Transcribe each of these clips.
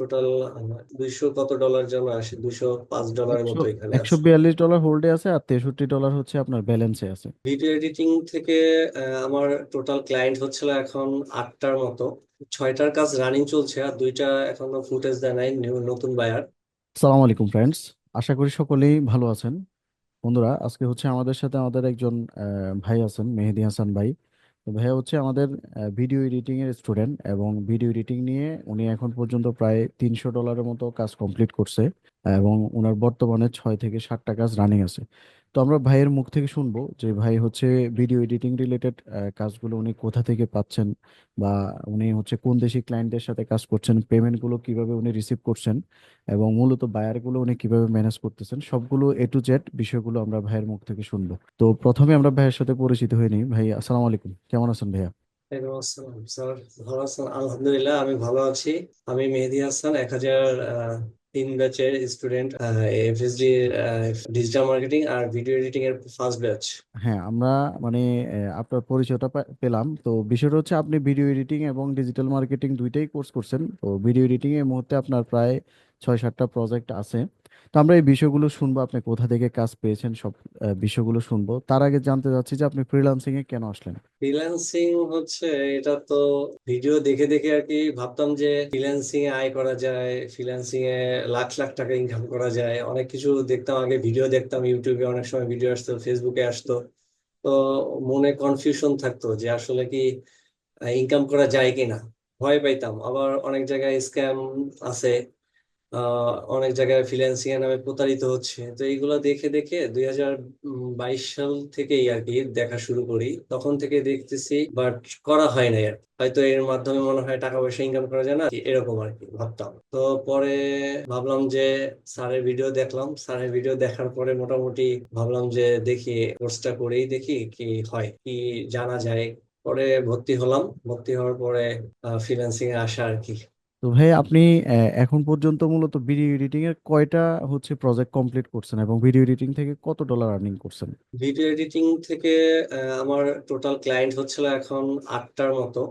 Total দুইশো কত dollar যেন আসে? দুইশো পাঁচ ডলারের মতো এখানে একশো বিয়াল্লিশ ডলার হোল্ডে আছে আর তেষট্টি ডলার হচ্ছে আপনার ব্যালেন্সে আছে। ভিডিও এডিটিং থেকে আমার টোটাল ক্লায়েন্ট হচ্ছিল এখন আটটার মতো। ছয়টার কাজ রানিং চলছে আর দুইটা এখনও ফুটেজ দেয় নাই নতুন বায়ার সালাম আলাইকুম ফ্রেন্ডস আশা করি সকলেই ভালো আছেন। বন্ধুরা আজকে হচ্ছে আমাদের সাথে আমাদের একজন ভাই আছেন মেহেদি হাসান ভাই। ভাইয়া হচ্ছে আমাদের ভিডিও এডিটিং এর স্টুডেন্ট এবং ভিডিও এডিটিং নিয়ে উনি এখন পর্যন্ত প্রায় তিনশো ডলারের মতো কাজ কমপ্লিট করছে এবং উনার বর্তমানে ছয় থেকে সাতটা কাজ রানিং আছে। তো আমরা ভাইয়ের মুখ থেকে শুনব যে ভাই হচ্ছে ভিডিও এডিটিং রিলেটেড কাজগুলো উনি কোথা থেকে পাচ্ছেন বা উনি হচ্ছে কোন দেশি ক্লায়েন্টদের সাথে কাজ করছেন পেমেন্টগুলো কীভাবে উনি রিসিভ করছেন এবং মূলত বায়ারগুলো উনি কীভাবে ম্যানেজ করতেছেন, সবগুলো এ টু জেড বিষয়গুলো আমরা ভাইয়ের মুখ থেকে শুনব। তো প্রথমে আমরা ভাইয়ের সাথে পরিচিত হয়ে নিই। ভাই, আসসালামু আলাইকুম। কেমন আছেন ভাইয়া? আলহামদুলিল্লাহ, আমি ভালো আছি। আমি মেহেদি হাসান, এক হাজার তিন ব্যাচের স্টুডেন্ট এফএসডি ডিজিটাল মার্কেটিং আর ভিডিও এডিটিং এর ফার্স্ট ব্যাচ হ্যাঁ আমরা মানে আপনার পরিচয়টা পেলাম। তো বিষয়টা হচ্ছে আপনি ভিডিও এডিটিং এবং ডিজিটাল মার্কেটিং দুইটাই কোর্স করছেন। তো ভিডিও এডিটিং এর মুহূর্তে আপনার প্রায় ছয় সাতটা প্রজেক্ট আছে। তো আমরা এই বিষয়গুলো শুনব, আপনি কোথা থেকে কাজ পেয়েছেন, সব বিষয়গুলো শুনব। তার আগে জানতে চাচ্ছি যে আপনি ফ্রিল্যান্সিং এ কেন আসলেন? ফ্রিল্যান্সিং হচ্ছে, এটা তো ভিডিও দেখে দেখে আর কি ভাবতাম যে ফ্রিল্যান্সিং এ আয় করা যায় ফ্রিল্যান্সিং এ লাখ লাখ টাকা ইনকাম করা যায়। অনেক কিছু দেখতাম, আগে ভিডিও দেখতাম ইউটিউবে, অনেক সময় ভিডিও আসতো ফেসবুকে আসতো। তো মনে কনফিউশন থাকতো যে আসলে কি ইনকাম করা যায় কিনা। ভয় পাইতাম। আবার অনেক জায়গায় স্ক্যাম আছে। অনেক জায়গায় ফ্রিল্যান্সিং নামে প্রতারিত হচ্ছে। তো এইগুলো দেখে দেখে দুই বাইশ সাল থেকেই আর কি দেখা শুরু করি। তখন থেকে দেখতেছি বাট করা হয় না আর হয়তো এর মাধ্যমে মনে হয় টাকা পয়সা ইনকাম করা যায় না এরকম আর কি ভাবতাম। তো পরে ভাবলাম যে স্যারের ভিডিও দেখলাম। স্যারের ভিডিও দেখার পরে মোটামুটি ভাবলাম যে দেখি কোর্সটা করেই দেখি কি হয়, কি জানা যায়। পরে ভর্তি হলাম। ভর্তি হওয়ার পরে ফ্রিল্যান্সিং এ আসা আর কি। তো ভাই আপনি আহ, এখন পর্যন্ত মূলত ভিডিও এডিটিং এর কয়টা হচ্ছে প্রজেক্ট কমপ্লিট করছেন এবং ভিডিও এডিটিং থেকে কত ডলার আর্নিং করছেন? ভিডিও এডিটিং থেকে আহ, আমার টোটাল ক্লায়েন্ট হচ্ছিল এখন আটটার মতো।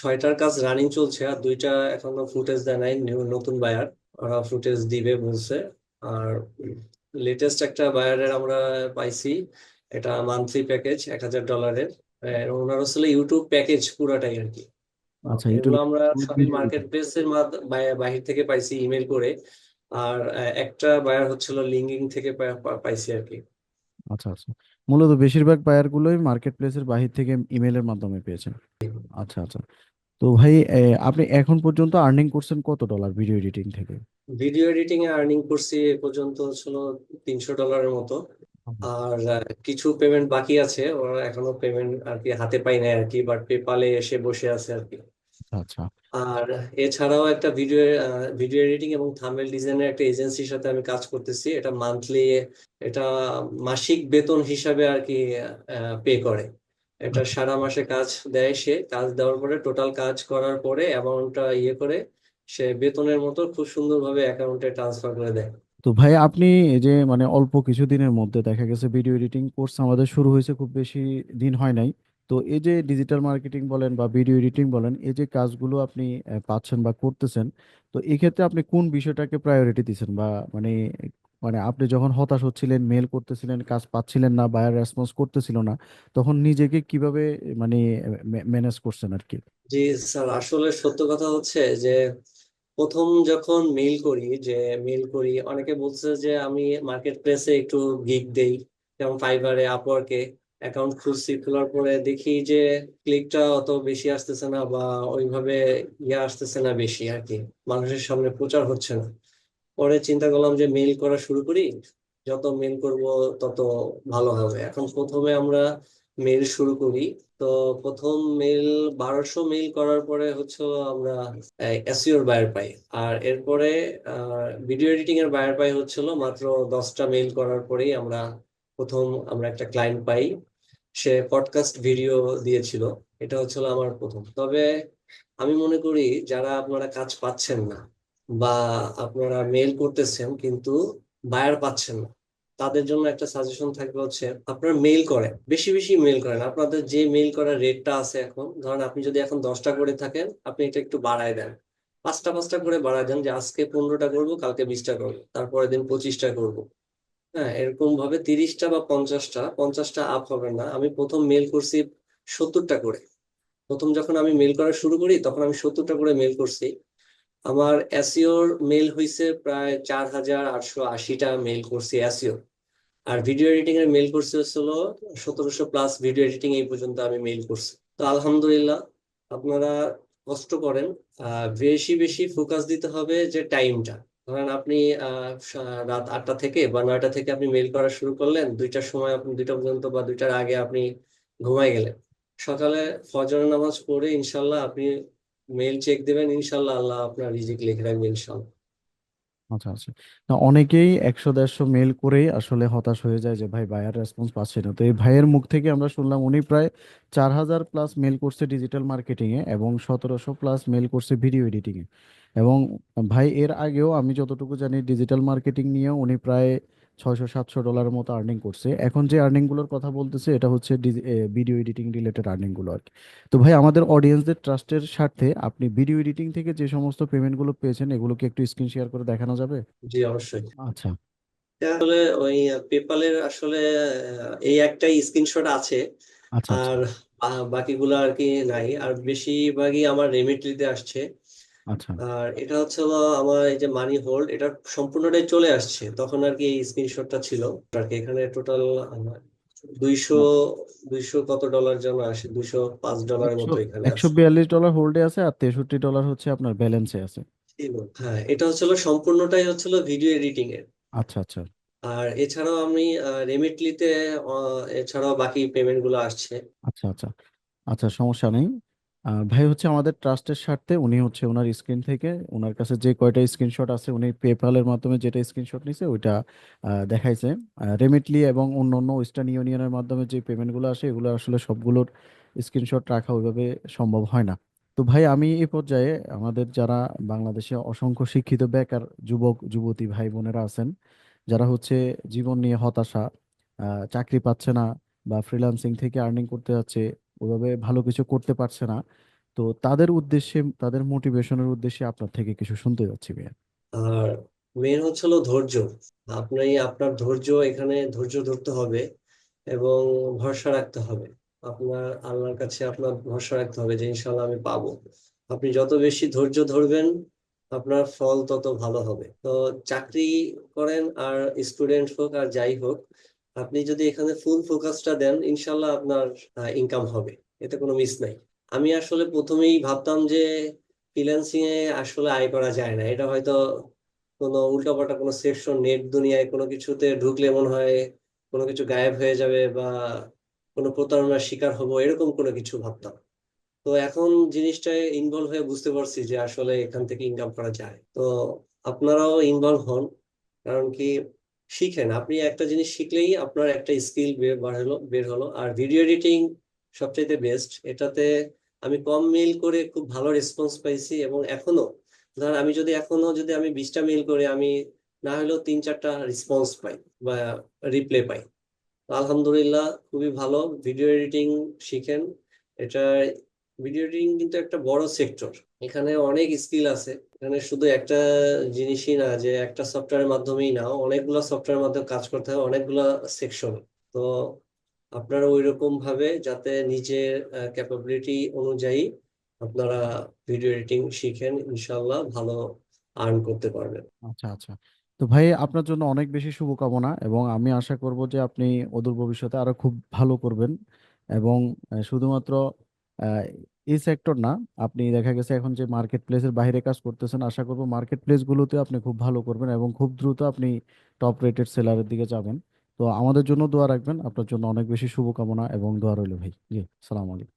ছয়টার কাজ রানিং চলছে আর দুইটা এখনও ফুটেজ দেয় নাই নতুন বায়ার ওরা ফুটেজ দিবে বলছে। আর লেটেস্ট একটা বায়ারের আমরা পাইছি এটা মান্থলি প্যাকেজ এক হাজার ডলারের ওনার আসলে ইউটিউব প্যাকেজ পুরাটাই আর কি। আচ্ছা এগুলো আমরা সবই মার্কেট প্লেসের বাহির থেকে পাইছি ইমেল করে। আর একটা বায়ার হচ্ছিল লিঙ্কিং থেকে পাইছি আর কি। আচ্ছা আচ্ছা। মূলত বেশিরভাগ বায়ার গুলোই মার্কেট প্লেসের বাহির থেকে ইমেলের মাধ্যমে পেয়েছেন। আচ্ছা আচ্ছা। তো ভাই আপনি এখন পর্যন্ত আর্নিং করছেন কত ডলার ভিডিও এডিটিং থেকে? ভিডিও এডিটিং এ আর্নিং করছি এ পর্যন্ত ছিল তিনশো ডলারের মতো। আর কিছু পেমেন্ট বাকি আছে। ওরা এখনও পেমেন্ট আর কি হাতে পাই নাই আর কি বাট পেপালে এসে বসে আছে আর কি আচ্ছা। আর এছাড়াও একটা ভিডিও ভিডিও এডিটিং এবং থাম্বনেল ডিজাইনের একটা এজেন্সির সাথে আমি কাজ করতেছি। এটা মান্থলি এটা মাসিক বেতন হিসাবে আর কি পে করে। এটা সারা মাসে কাজ দেয় সে। কাজ দেওয়ার পরে টোটাল কাজ করার পরে অ্যামাউন্টটা ইয়ে করে সে বেতনের মতো খুব সুন্দরভাবে অ্যাকাউন্টে ট্রান্সফার করে দেয়। তো ভাই, আপনি এই যে মানে অল্প কিছুদিনের মধ্যে দেখা গেছে ভিডিও এডিটিং কোর্স আমাদের শুরু হয়েছে, খুব বেশি দিন হয় নাই। তো এই যে ডিজিটাল মার্কেটিং বলেন বা ভিডিও এডিটিং বলেন, এই যে কাজগুলো আপনি পাচ্ছেন বা করতেছেন, তো এই ক্ষেত্রে আপনি কোন বিষয়টাকে প্রায়োরিটি দিচ্ছেন? বা মানে মানে আপনি যখন হতাশ হচ্ছিলেন মেল করতেছিলেন, কাজ পাচ্ছিলেন না বায়ার রেসপন্স করতেছিল না, তখন নিজেকে কীভাবে মানে ম্যানেজ করছেন আর কি জি, স্যার, আসলে সত্য কথা হচ্ছে যে প্রথম যখন মেইল করি, যে মেইল করি, অনেকে বলছে যে আমি মার্কেট প্লেসে একটু গিগ দেই, যেমন ফাইবারে আপওয়ার্কে অ্যাকাউন্ট খুলছি, খোলার পরে দেখি যে ক্লিকটা অত বেশি আসতেছে না বা ওইভাবে ইয়ে আসতেছে না বেশি আর কি মানুষের সামনে প্রচার হচ্ছে না। পরে চিন্তা করলাম যে মেইল করা শুরু করি, যত মেইল করব তত ভালো হবে। এখন প্রথমে আমরা মেইল শুরু করি। তো প্রথম মেল বারোশো মেল করার পরে হচ্ছে আমরা এসিওর বায়ার পাই। আর এরপরে ভিডিও এডিটিং এর বায়ার পাই হচ্ছিল মাত্র দশটা মেইল করার পরেই আমরা প্রথম আমরা একটা ক্লায়েন্ট পাই। সে পডকাস্ট ভিডিও দিয়েছিল। এটা হচ্ছিল আমার প্রথম। তবে আমি মনে করি যারা আপনারা কাজ পাচ্ছেন না বা আপনারা মেইল করতেছেন কিন্তু বায়ার পাচ্ছেন না তাদের জন্য একটা সাজেশন থাকবে হচ্ছে, আপনারা মেইল করেন, বেশি বেশি মেইল করেন। আপনাদের যে মেইল করার রেটটা আছে এখন, ধরেন আপনি যদি এখন দশটা করে থাকেন, আপনি এটা একটু বাড়ায় দেন। পাঁচটা পাঁচটা করে বাড়ায় দেন যে, আজকে পনেরোটা করব, কালকে বিশটা করব, তারপরের দিন পঁচিশটা করব। হ্যাঁ এরকম ভাবে তিরিশটা বা পঞ্চাশটা পঞ্চাশটা আপ হবে না। আমি প্রথম মেল করছি সত্তরটা করে। প্রথম যখন আমি মেল করা শুরু করি, তখন আমি সত্তরটা করে মেল করছি। আমার এসিওর মেল হয়েছে প্রায় চার হাজার আটশো আশিটা মেল করছি এসিও আর ভিডিও এডিটিং এর মেল করছি হচ্ছিল সতেরোশো প্লাস ভিডিও এডিটিং এই পর্যন্ত আমি মেল করছি। তো আলহামদুলিল্লাহ, আপনারা কষ্ট করেন। বেশি বেশি ফোকাস দিতে হবে যে টাইমটা ধরেন আপনি রাত আটটা থেকে বা নয়টা থেকে আপনি মেল করা শুরু করলেন, দুইটার সময় আপনি দুইটা পর্যন্ত বা দুইটার আগে আপনি ঘুমাই গেলেন। সকালে ফজর নামাজ পড়ে ইনশাল্লাহ আপনি মেল চেক দিবেন, ইনশাল্লাহ আল্লাহ আপনার রিজিক লিখে রাখবে ইনশাল্লাহ। আচ্ছা আচ্ছা। না, অনেকেই একশো, দেড়শো মেল করেই আসলে হতাশ হয়ে যায় যে, ভাই ভাইয়ার রেসপন্স পাচ্ছে না। তো এই ভাইয়ের মুখ থেকে আমরা শুনলাম উনি প্রায় চার হাজার প্লাস মেল করছে ডিজিটাল মার্কেটিং এ এবং সতেরোশো প্লাস মেল করছে ভিডিও এডিটিং এ এবং ভাই, এর আগেও আমি যতটুকু জানি ডিজিটাল মার্কেটিং নিয়ে উনি প্রায় ছয়শো সাতশো ডলারের মতো আর্নিং করছে। এখন যে আর্নিংগুলোর কথা বলতেছে এটা হচ্ছে ভিডিও এডিটিং রিলেটেড আর্নিংগুলো আর কি। তো ভাই আমাদের অডিয়েন্সদের ট্রাস্টের স্বার্থে আপনি ভিডিও এডিটিং থেকে যে সমস্ত পেমেন্টগুলো পেয়েছেন এগুলো কি একটু স্ক্রিন শেয়ার করে দেখানো যাবে? জি অবশ্যই। আচ্ছা। আসলে ওই পেপালের আসলে এই একটাই স্ক্রিনশট আছে। আচ্ছা আচ্ছা। আর বাকিগুলো আর কি নাই। আর বেশিরভাগই আমার রেমিটলিতে আসছে। আচ্ছা। আর এটা হচ্ছে হলো আমার এই যে মানি হোল্ড এটা সম্পূর্ণটাই চলে আসছে। তখন আর কি এই স্ক্রিনশটটা ছিল। আর কি এখানে টোটাল দুইশো দুইশো কত ডলার যেন আসে দুইশো পাঁচ ডলারের মতো এখানে একশো আছে বিয়াল্লিশ ডলার হোল্ডে আছে আর তেষট্টি ডলার হচ্ছে আপনার ব্যালেন্সে আছে। হ্যাঁ এটা হচ্ছিল সম্পূর্ণটাই হচ্ছিল ভিডিও এডিটিং এর। আচ্ছা আচ্ছা। আর এছাড়াও আমি রেমিটলিতে এছাড়াও বাকি পেমেন্টগুলো আসছে। আচ্ছা আচ্ছা। আচ্ছা সমস্যা নেই। ভাই হচ্ছে আমাদের ট্রাস্টের স্বার্থে উনি হচ্ছে ওনার স্ক্রিন থেকে ওনার কাছে যে কয়টা স্ক্রিনশট আছে উনি পেপ্যালের মাধ্যমে যেটা স্ক্রিনশট নিছে ওইটা দেখাইছে। রেমিটলি এবং অন্যান্য ওয়েস্টার্ন ইউনিয়নের মাধ্যমে যে পেমেন্টগুলো আসে এগুলো আসলে সবগুলোর স্ক্রিনশট রাখা ওইভাবে সম্ভব হয় না। তো ভাই আমি এই পর্যায়ে আমাদের যারা বাংলাদেশে অসংখ্য শিক্ষিত বেকার যুবক, যুবতী ভাই বোনেরা আছেন, যারা হচ্ছে জীবন নিয়ে হতাশা চাকরি পাচ্ছে না বা ফ্রিল্যান্সিং থেকে আর্নিং করতে যাচ্ছে ওইভাবে ভালো কিছু করতে পারছে না। তো তাদের উদ্দেশ্যে, তাদের মোটিভেশনের উদ্দেশ্যে আপনার থেকে কিছু শুনতে যাচ্ছি ভাইয়া। আর মেন হচ্ছে হলো ধৈর্য। আপনি, আপনার ধৈর্য এখানে ধৈর্য ধরতে হবে এবং ভরসা রাখতে হবে। আপনার আল্লাহর কাছে আপনার ভরসা রাখতে হবে যে ইনশাল্লাহ আমি পাবো। আপনি যত বেশি ধৈর্য ধরবেন, আপনার ফল তত ভালো হবে। তো চাকরি করেন আর স্টুডেন্ট হোক আর যাই হোক আপনি যদি এখানে ফুল ফোকাসটা দেন ইনশাল্লাহ আপনার ইনকাম হবে। এতে কোনো মিস নাই। আমি আসলে প্রথমেই ভাবতাম যে ফ্রিল্যান্সিং এ আসলে আয় করা যায় না। এটা হয়তো কোনো উল্টাপাল্টা কোনো সেকশন নেট দুনিয়ায় কোনো কিছুতে ঢুকলে মনে হয় কোনো কিছু গায়েব হয়ে যাবে বা কোনো প্রতারণার শিকার হব, এরকম কোনো কিছু ভাবতাম। তো এখন জিনিসটায় ইনভলভ হয়ে বুঝতে পারছি যে আসলে এখান থেকে ইনকাম করা যায়। তো আপনারাও ইনভলভ হন, কারণ কি শিখেন আপনি একটা জিনিস শিখলেই আপনার একটা স্কিল হলো বের হলো। আর ভিডিও এডিটিং সবচাইতে বেস্ট এটাতে আমি কম মেল করে খুব ভালো রেসপন্স পাইছি এবং এখনও, ধর আমি যদি এখনও যদি আমি বিশটা মেল করে আমি না হলেও তিন চারটা রেসপন্স পাই বা রিপ্লে পাই। আলহামদুলিল্লাহ খুবই ভালো। ভিডিও এডিটিং শিখেন। এটা ভিডিও এডিটিং কিন্তু একটা বড় সেক্টর এখানে অনেক স্কিল আছে। এখানে শুধু একটা জিনিসই না, যে একটা সফটওয়্যারের মাধ্যমেই না, অনেকগুলো সফটওয়্যারের মাধ্যমে কাজ করতে হয় অনেকগুলো সেকশন তো আপনারা ওই রকম ভাবে যাতে নিজের ক্যাপাবিলিটি অনুযায়ী আপনারা ভিডিও এডিটিং শিখেন ইনশাল্লাহ ভালো আর্ন করতে পারবেন। আচ্ছা আচ্ছা। তো ভাই, আপনার জন্য অনেক বেশি শুভকামনা এবং আমি আশা করব যে আপনি অদূর ভবিষ্যতে আরও খুব ভালো করবেন এবং শুধুমাত্র এই সেক্টর না। আপনি দেখা গেছে এখন যে মার্কেট প্লেসের বাইরে কাজ করতেছেন, আশা করব মার্কেট প্লেসগুলোতে আপনি খুব ভালো করবেন এবং খুব দ্রুত আপনি টপ রেটেড সেলারের দিকে যাবেন। তো আমাদের জন্য দোয়া রাখবেন। আপনার জন্য অনেক বেশি শুভকামনা এবং দোয়া রইল ভাই। জি সালাম আলাইকুম।